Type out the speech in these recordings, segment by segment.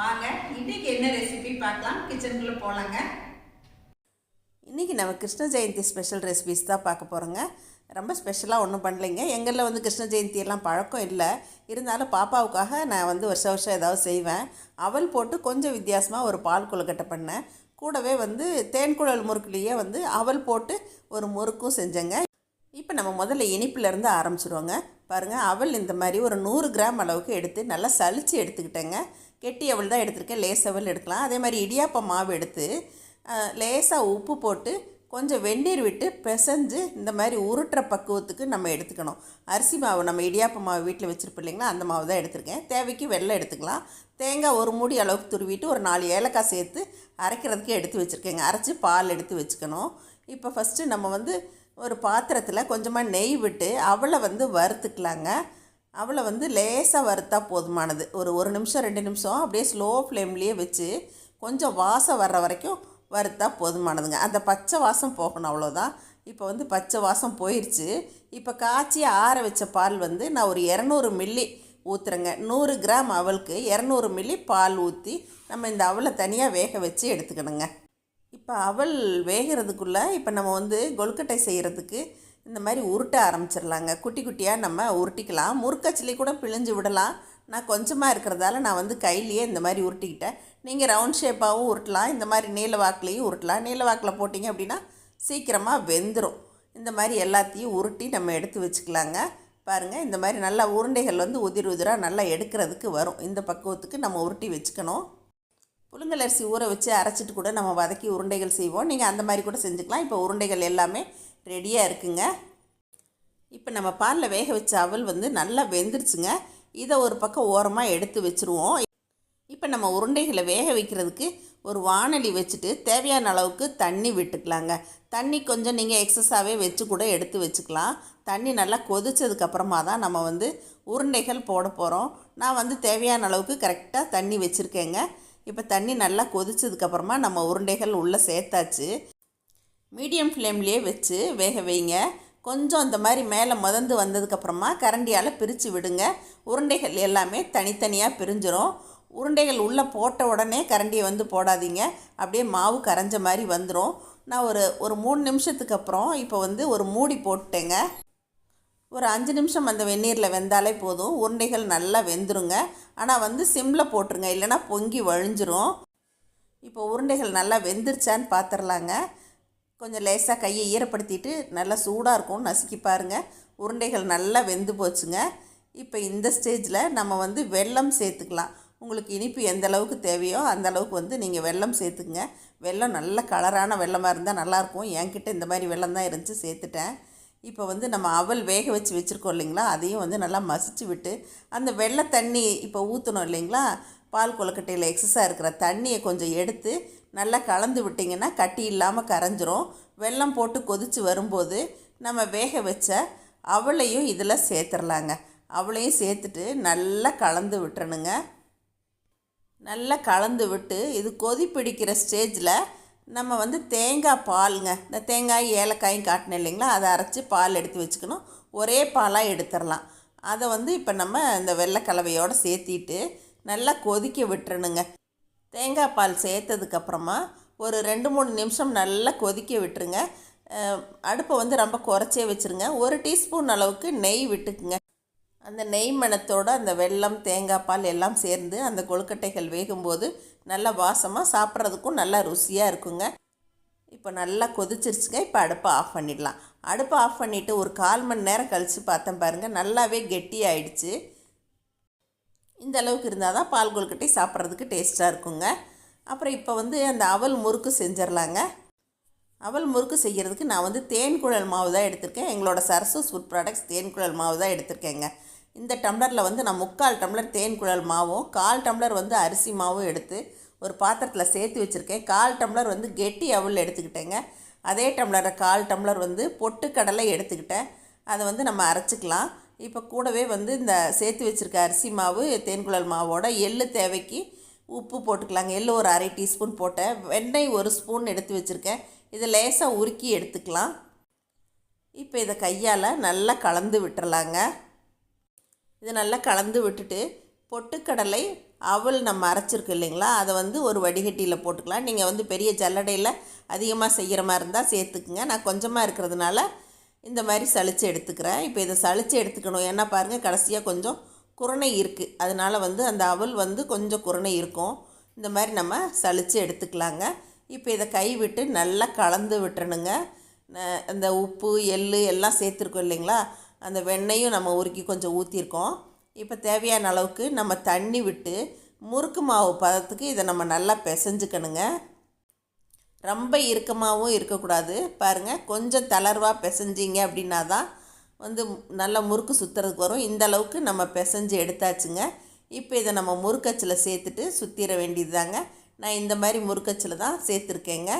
வாங்க இன்னைக்கு என்ன ரெசிபி பார்க்கலாம்? கிச்சனுக்குள்ளே போகலாங்க இன்றைக்கி நம்ம கிருஷ்ண ஜெயந்தி ஸ்பெஷல் ரெசிபிஸ் தான் பார்க்க போகிறோங்க ரொம்ப ஸ்பெஷலாக ஒன்றும் பண்ணலைங்க. எங்களில் வந்து கிருஷ்ண ஜெயந்தி எல்லாம் பழக்கம் இல்லை. இருந்தாலும் பாப்பாவுக்காக நான் வந்து வருஷம் வருஷம் ஏதாவது செய்வேன். அவல் போட்டு கொஞ்சம் வித்தியாசமாக ஒரு பால் கொழுக்கட்டை பண்ணேன். கூடவே வந்து தேன்குழல் முறுக்குலேயே வந்து அவல் போட்டு ஒரு முறுக்கும் செஞ்சேங்க. இப்போ நம்ம முதல்ல இனிப்புலேருந்து ஆரம்பிச்சிடுவோங்க பாருங்கள் அவல் இந்த மாதிரி ஒரு நூறு கிராம் அளவுக்கு எடுத்து நல்லா சளிச்சு எடுத்துக்கிட்டேங்க. கெட்டி அவல் தான் எடுத்திருக்கேன் லேஸ் அவல் எடுக்கலாம். அதே மாதிரி இடியாப்ப மாவு எடுத்து லேசாக உப்பு போட்டு கொஞ்சம் வெந்நீர் விட்டு பிசைஞ்சு இந்த மாதிரி உருட்டுற பக்குவத்துக்கு நம்ம எடுத்துக்கணும். அரிசி மாவு நம்ம இடியாப்ப மாவு வீட்டில் வச்சுருப்போம் இல்லைங்களா அந்த மாவு தான் எடுத்திருக்கேன். தேவைக்கு வெள்ளம் எடுத்துக்கலாம். தேங்காய் ஒரு மூடி அளவுக்கு துருவிட்டு ஒரு நாலு ஏலக்காய் சேர்த்து அரைக்கிறதுக்கு எடுத்து வச்சுருக்கேங்க. அரைச்சி பால் எடுத்து வச்சுக்கணும். இப்போ ஃபஸ்ட்டு நம்ம வந்து ஒரு பாத்திரத்தில் கொஞ்சமாக நெய் விட்டு அவளை வந்து வறுத்துக்கலாங்க. அவளை வந்து லேசாக வறுத்தா போதுமானது. ஒரு ஒரு நிமிஷம் ரெண்டு நிமிஷம் அப்படியே ஸ்லோ ஃப்ளேம்லேயே வச்சு கொஞ்சம் வாசம் வர்ற வரைக்கும் வறுத்தா போதுமானதுங்க. அந்த பச்சை வாசம் போகணும் அவ்வளோதான் இப்போ வந்து பச்சை வாசம் போயிடுச்சு இப்போ காய்ச்சி ஆற வச்ச பால் வந்து நான் ஒரு இரநூறு மில்லி ஊற்றுறேங்க நூறு கிராம் அவலுக்கு இரநூறு மில்லி பால் ஊற்றி நம்ம இந்த அவலை தனியாக வேக வச்சு எடுத்துக்கணுங்க. இப்போ அவல் வேகிறதுக்குள்ளே இப்போ நம்ம வந்து கொழுக்கட்டை செய்கிறதுக்கு இந்த மாதிரி உருட்ட ஆரம்பிச்சிடலாங்க. குட்டி குட்டியாக நம்ம உருட்டிக்கலாம். முறுக்கச்சிலி கூட பிழிஞ்சு விடலாம். நான் கொஞ்சமாக இருக்கிறதால நான் வந்து கையிலேயே இந்த மாதிரி உருட்டிக்கிட்டேன். நீங்கள் ரவுண்ட் ஷேப்பாகவும் உருட்டலாம். இந்த மாதிரி நீல வாக்குலேயும் உருட்டலாம். நீல வாக்கில் போட்டிங்க அப்படின்னா சீக்கிரமாக வெந்துடும் இந்த மாதிரி எல்லாத்தையும் உருட்டி நம்ம எடுத்து வச்சுக்கலாங்க. பாருங்கள் இந்த மாதிரி நல்லா உருண்டைகள் வந்து உதிர் உதிராக நல்லா எடுக்கிறதுக்கு வரும். இந்த பக்குவத்துக்கு நம்ம உருட்டி வச்சுக்கணும். புழுங்கலரிசி ஊற வச்சு அரைச்சிட்டு கூட நம்ம வதக்கி உருண்டைகள் செய்வோம். நீங்கள் அந்த மாதிரி கூட செஞ்சுக்கலாம். இப்போ உருண்டைகள் எல்லாமே ரெடியாக இருக்குங்க. இப்போ நம்ம பாலில் வேக வச்ச அவல் வந்து நல்லா வெந்துருச்சுங்க. இதை ஒரு பக்கம் ஓரமாக எடுத்து வச்சுருவோம். இப்போ நம்ம உருண்டைகளை வேக வைக்கிறதுக்கு ஒரு வானொலி வச்சுட்டு தேவையான அளவுக்கு தண்ணி விட்டுக்கலாங்க. தண்ணி கொஞ்சம் நீங்கள் எக்ஸஸாகவே வச்சு கூட எடுத்து வச்சுக்கலாம். தண்ணி நல்லா கொதிச்சதுக்கப்புறமா தான் நம்ம வந்து உருண்டைகள் போட போகிறோம் நான் வந்து தேவையான அளவுக்கு கரெக்டாக தண்ணி வச்சுருக்கேங்க. இப்போ தண்ணி நல்லா கொதிச்சதுக்கப்புறமா நம்ம உருண்டைகள் உள்ளே சேர்த்தாச்சு. மீடியம் ஃப்ளேம்லேயே வச்சு வேக வைங்க. கொஞ்சம் இந்த மாதிரி மேலே மதந்து வந்ததுக்கப்புறமா கரண்டியால் பிரித்து விடுங்க. உருண்டைகள் எல்லாமே தனித்தனியாக பிரிஞ்சிரும். உருண்டைகள் உள்ளே போட்ட உடனே கரண்டியை வந்து போடாதீங்க. அப்படியே மாவு கரைஞ்ச மாதிரி வந்துடும் நான் ஒரு ஒரு மூணு நிமிஷத்துக்கு அப்புறம் இப்போ வந்து ஒரு மூடி போட்டுட்டேங்க. ஒரு அஞ்சு நிமிஷம் அந்த வெந்நீரில் வெந்தாலே போதும். உருண்டைகள் நல்லா வெந்துருங்க. ஆனால் வந்து சிம்மில் போட்டுருங்க. இல்லைன்னா பொங்கி வழிஞ்சிரும். இப்போ உருண்டைகள் நல்லா வெந்துருச்சான்னு பார்த்துடலாங்க கொஞ்சம் லேசாக கையை ஈரப்படுத்திட்டு நல்லா சூடாக இருக்கும். நசுக்கி பாருங்கள் உருண்டைகள் நல்லா வெந்து போச்சுங்க. இப்போ இந்த ஸ்டேஜில் நம்ம வந்து வெல்லம் சேர்த்துக்கலாம். உங்களுக்கு இனிப்பு எந்த அளவுக்கு தேவையோ அந்த அளவுக்கு வந்து நீங்கள் வெல்லம் சேர்த்துக்குங்க. வெல்லம் நல்ல கலரான வெள்ளமாக இருந்தால் நல்லாயிருக்கும் என்கிட்ட இந்த மாதிரி வெள்ளம் தான் இருந்துச்சு சேர்த்துட்டேன். இப்போ வந்து நம்ம அவல் வேக வச்சு வச்சுருக்கோம் இல்லைங்களா? அதையும் வந்து நல்லா மசிச்சு விட்டு அந்த வெள்ளை தண்ணி இப்போ ஊற்றணும் இல்லைங்களா? பால் கொலக்கட்டையில் எக்ஸஸாக இருக்கிற தண்ணியை கொஞ்சம் எடுத்து நல்லா கலந்து விட்டிங்கன்னா கட்டி இல்லாமல் கரைஞ்சிரும். வெல்லம் போட்டு கொதித்து வரும்போது நம்ம வேக வச்ச அவளையும் இதில் சேர்த்துடலாங்க அவளையும் சேர்த்துட்டு நல்லா கலந்து விட்டுறணுங்க. நல்லா கலந்து விட்டு இது கொதி பிடிக்கிற ஸ்டேஜில் நம்ம வந்து தேங்காய் பாலுங்க. இந்த தேங்காய் ஏலக்காயும் காட்டினேன் இல்லைங்களா? அதை அரைச்சி பால் எடுத்து வச்சுக்கணும். ஒரே பாலாக எடுத்துடலாம் அதை வந்து இப்போ நம்ம இந்த வெள்ளை கலவையோடு சேர்த்திட்டு நல்லா கொதிக்க விட்டுறணுங்க. தேங்காய் பால் சேர்த்ததுக்கப்புறமா ஒரு ரெண்டு மூணு நிமிஷம் நல்லா கொதிக்க விட்டுருங்க. அடுப்பை வந்து ரொம்ப குறைச்சே வச்சுருங்க. ஒரு டீஸ்பூன் அளவுக்கு நெய் விட்டுக்குங்க. அந்த நெய் மணத்தோடு அந்த வெல்லம் தேங்காய் பால் எல்லாம் சேர்ந்து அந்த கொழுக்கட்டைகள் வேகும்போது நல்லா வாசமாக சாப்பிட்றதுக்கும் நல்லா ருசியாக இருக்குங்க. இப்போ நல்லா கொதிச்சிருச்சுங்க. இப்போ அடுப்பை ஆஃப் பண்ணிடலாம். அடுப்பை ஆஃப் பண்ணிவிட்டு ஒரு கால் மணி நேரம் கழித்து பார்த்தேன் பாருங்கள் நல்லாவே கெட்டி ஆயிடுச்சு இந்த அளவுக்கு இருந்தால் தான் பால் கொழுக்கட்டை சாப்பிட்றதுக்கு டேஸ்ட்டாக இருக்குங்க. அப்புறம் இப்போ வந்து அந்த அவல் முறுக்கு செஞ்சிடலாங்க அவல் முறுக்கு செய்கிறதுக்கு நான் வந்து தேன் குழல் மாவு தான் எடுத்திருக்கேன். எங்களோட சரசஸ் ஃபுட் ப்ராடக்ட்ஸ் தேன் குழல் மாவு தான் எடுத்திருக்கேங்க. இந்த டம்ளரில் வந்து நான் முக்கால் டம்ளர் தேன் குழல் மாவும் கால் டம்ளர் வந்து அரிசி மாவும் எடுத்து ஒரு பாத்திரத்தில் சேர்த்து வச்சுருக்கேன். கால் டம்ளர் வந்து கெட்டி அவல் எடுத்துக்கிட்டேங்க. அதே டம்ளரை கால் டம்ளர் வந்து பொட்டுக்கடலை எடுத்துக்கிட்டேன். அதை வந்து நம்ம அரைச்சிக்கலாம். இப்போ கூடவே வந்து இந்த சேர்த்து வச்சுருக்க அரிசி மாவு தேன்குழல் மாவோட எள்ளு தேவைக்கு உப்பு போட்டுக்கலாங்க. எள்ளு ஒரு அரை டீஸ்பூன் போட்டேன். வெண்ணெய் ஒரு ஸ்பூன் எடுத்து வச்சுருக்கேன். இதை லேசாக உருக்கி எடுத்துக்கலாம். இப்போ இதை கையால் நல்லா கலந்து விட்டுறலாங்க. இது நல்லா கலந்து விட்டுட்டு பொட்டுக்கடலை அவல் நம்ம அரைச்சிருக்கோம் இல்லைங்களா? அதை வந்து ஒரு வடிகட்டியில் போட்டுக்கலாம். நீங்கள் வந்து பெரிய ஜல்லடையில் அதிகமாக செய்கிற மாதிரி இருந்தால் சேர்த்துக்குங்க. நான் கொஞ்சமாக இருக்கிறதுனால இந்த மாதிரி சளிச்சு எடுத்துக்கிறேன். இப்போ இதை சளிச்சு எடுத்துக்கணும். ஏன்னா பாருங்கள் கடைசியாக கொஞ்சம் குரணை இருக்குது அதனால் வந்து அந்த அவல் வந்து கொஞ்சம் குறணை இருக்கும். இந்த மாதிரி நம்ம சளிச்சு எடுத்துக்கலாங்க. இப்போ இதை கை விட்டு நல்லா கலந்து விட்டுறணுங்க. அந்த உப்பு எள் எல்லாம் சேர்த்துருக்கோம் இல்லைங்களா? அந்த வெண்ணையும் நம்ம உருக்கி கொஞ்சம் ஊற்றிருக்கோம் இப்போ தேவையான அளவுக்கு நம்ம தண்ணி விட்டு முறுக்கு மாவு பதத்துக்கு இதை நம்ம நல்லா பிசைஞ்சுக்கணுங்க. ரொம்ப இறுக்கமாகவும் இருக்கக்கூடாது. பாருங்கள் கொஞ்சம் தளர்வாக பிசைஞ்சிங்க அப்படின்னா தான் வந்து நல்லா முறுக்கு சுற்றுறதுக்கு வரும். இந்த அளவுக்கு நம்ம பிசைஞ்சு எடுத்தாச்சுங்க. இப்போ இதை நம்ம முறுக்கச்சில் சேர்த்துட்டு சுற்றிட வேண்டியது தாங்க நான் இந்த மாதிரி முறுக்கச்சில் தான் சேர்த்துருக்கேங்க.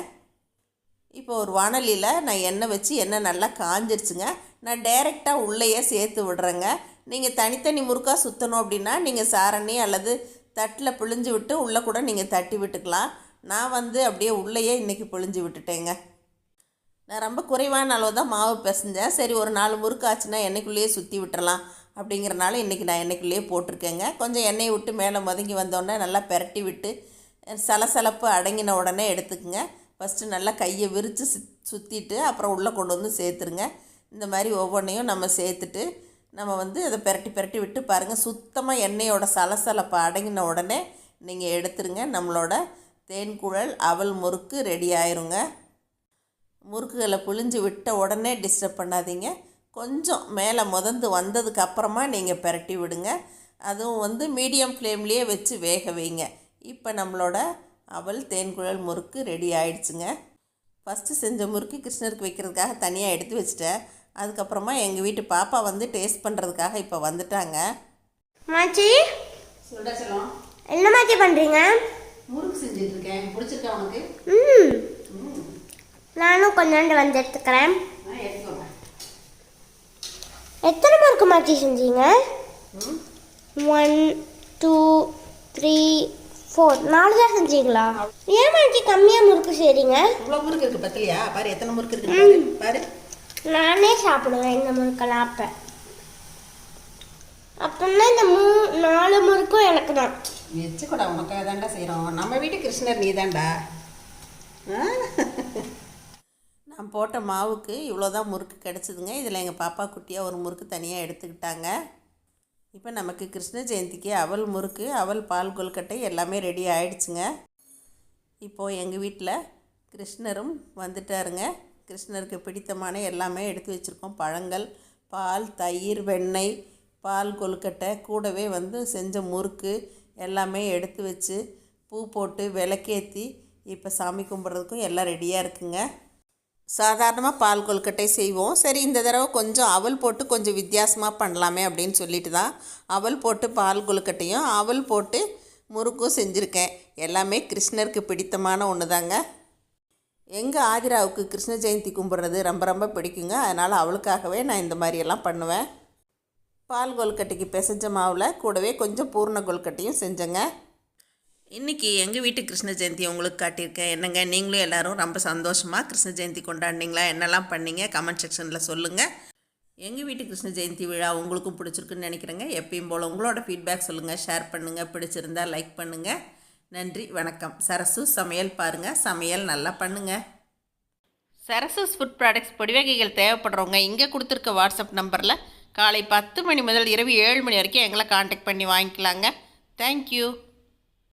இப்போ ஒரு வானலியில் நான் எண்ணெய் வச்சு எண்ணெய் நல்லா காஞ்சிருச்சுங்க. நான் டைரெக்டாக உள்ளேயே சேர்த்து விடுறேங்க. நீங்கள் தனித்தனி முறுக்காக சுற்றணும் அப்படின்னா நீங்கள் சாரணி அல்லது தட்டில் பிழிஞ்சு விட்டு உள்ளே கூட நீங்கள் தட்டி விட்டுக்கலாம். நான் வந்து அப்படியே உள்ளேயே இன்றைக்கி பொழிஞ்சு விட்டுட்டேங்க. நான் ரொம்ப குறைவான அளவு தான் மாவு பிசைஞ்சேன். சரி ஒரு நாலு முறுக்கு ஆச்சுன்னா எண்ணெய்க்குள்ளேயே சுற்றி விட்டுறலாம் அப்படிங்கிறனால இன்றைக்கி நான் எண்ணெய்க்குள்ளேயே போட்டிருக்கேங்க. கொஞ்சம் எண்ணெயை விட்டு மேலே முதங்கி வந்தோடனே நல்லா பெரட்டி விட்டு சலசலப்பு அடங்கின உடனே எடுத்துக்குங்க. ஃபஸ்ட்டு நல்லா கையை விரித்து சுத் சுற்றிட்டு அப்புறம் உள்ளே கொண்டு வந்து சேர்த்துருங்க. இந்த மாதிரி ஒவ்வொன்றையும் நம்ம சேர்த்துட்டு நம்ம வந்து அதை பெரட்டி பெரட்டி விட்டு பாருங்கள் சுத்தமாக எண்ணெயோட சலசலப்பை அடங்கின உடனே நீங்கள் எடுத்துருங்க. நம்மளோட தேன்குழல் அவல் முறுக்கு ரெடி ஆயிருங்க. முறுக்குகளை புழிஞ்சு விட்ட உடனே டிஸ்டர்ப் பண்ணாதீங்க. கொஞ்சம் மேலே முதந்து வந்ததுக்கு அப்புறமா நீங்கள் பெரட்டி விடுங்க. அதுவும் வந்து மீடியம் ஃப்ளேம்லேயே வச்சு வேக வைங்க. இப்போ நம்மளோட அவல் தேன்குழல் முறுக்கு ரெடி ஆயிடுச்சுங்க. ஃபஸ்ட்டு செஞ்ச முறுக்கு கிருஷ்ணருக்கு வைக்கிறதுக்காக தனியாக எடுத்து வச்சிட்டேன். அதுக்கப்புறமா எங்கள் வீட்டு பாப்பா வந்து டேஸ்ட் பண்ணுறதுக்காக இப்போ வந்துட்டாங்க. மாச்சி? என்ன மாச்சி பண்ணுறீங்க முறுக்கு செஞ்சுட்டு இருக்கேன் பிடிச்சிருக்கா உனக்கு? ம். நானும் கொஞ்சோண்டு வந்து எடுத்துக்கிறேன். எத்தனை மார்க்கு மாச்சி செஞ்சீங்க? ஒன் டூ த்ரீ ஃபோர் நாலு தான் செஞ்சீங்களா? ஏன் மாச்சி கம்மியாக முறுக்கு செய்றீங்க? இவ்வளோ முறுக்கு இருக்குது பத்திலையா பாரு எத்தனை முறுக்கு இருக்குது பாரு. நானே சாப்பிடுவேன் இந்த முறுக்கெல்லாம் அப்போ. அப்படின்னா இந்த மூ நாலு முறுக்கும் எனக்கு தான். வச்சுக்கூடா உனக்காக தான்டா செய்கிறோம் நம்ம வீட்டு கிருஷ்ணர் நீ தான்டா நான் போட்ட மாவுக்கு இவ்வளோதான் முறுக்கு கிடச்சிதுங்க. இதில் எங்கள் பாப்பா குட்டியாக ஒரு முறுக்கு தனியாக எடுத்துக்கிட்டாங்க. இப்போ நமக்கு கிருஷ்ண ஜெயந்திக்கு அவல் முறுக்கு அவல் பால் கொல்கட்டை எல்லாமே ரெடி ஆயிடுச்சுங்க. இப்போது எங்கள் வீட்டில் கிருஷ்ணரும் வந்துட்டாருங்க. கிருஷ்ணருக்கு பிடித்தமான எல்லாமே எடுத்து வச்சுருக்கோம். பழங்கள் பால் தயிர் வெண்ணெய் பால் கொழுக்கட்டை கூடவே வந்து செஞ்ச முறுக்கு எல்லாமே எடுத்து வச்சு பூ போட்டு விளக்கேற்றி இப்போ சாமி கும்பிட்றதுக்கும் எல்லாம் ரெடியாக இருக்குங்க. சாதாரணமாக பால் கொழுக்கட்டை செய்வோம். சரி இந்த தடவை கொஞ்சம் அவல் போட்டு கொஞ்சம் வித்தியாசமாக பண்ணலாமே அப்படின்னு சொல்லிட்டு தான் அவல் போட்டு பால் கொழுக்கட்டையும் அவல் போட்டு முறுக்கும் செஞ்சுருக்கேன். எல்லாமே கிருஷ்ணருக்கு பிடித்தமான ஒன்று தாங்க எங்கள் ஆதிராவுக்கு கிருஷ்ண ஜெயந்தி கும்பிட்றது ரொம்ப ரொம்ப பிடிக்குங்க. அதனால் அவளுக்காகவே நான் இந்த மாதிரியெல்லாம் பண்ணுவேன். பால் கொழுக்கட்டைக்கு பிசைஞ்ச மாவில் கூடவே கொஞ்சம் பூர்ண கொழுக்கட்டையும் செஞ்சேங்க. இன்றைக்கி எங்கள் வீட்டு கிருஷ்ண ஜெயந்தி உங்களுக்கு காட்டியிருக்கேன். என்னங்க நீங்களும் எல்லாரும் ரொம்ப சந்தோஷமாக கிருஷ்ண ஜெயந்தி கொண்டாடினீங்களா? என்னெல்லாம் பண்ணீங்க? கமெண்ட் செக்ஷனில் சொல்லுங்கள் எங்கள் வீட்டு கிருஷ்ண ஜெயந்தி விழா உங்களுக்கும் பிடிச்சிருக்குன்னு நினைக்கிறேங்க. எப்பயும் போல் உங்களோட ஃபீட்பேக் சொல்லுங்கள் ஷேர் பண்ணுங்கள் பிடிச்சிருந்தா லைக் பண்ணுங்கள் நன்றி வணக்கம். சரசு சமையல் பாருங்கள் சமையல் நல்லா பண்ணுங்கள் சரசஸ் ஃபுட் ப்ராடக்ட்ஸ் பொடிவகைகள் தேவைப்படுறவங்க இங்கே கொடுத்துருக்க வாட்ஸ்அப் நம்பரில் காலை பத்து மணி முதல் இரவு ஏழு மணி வரைக்கும் எங்களை காண்டாக்ட் பண்ணி வாங்கிக்கலாங்க. தேங்க்யூ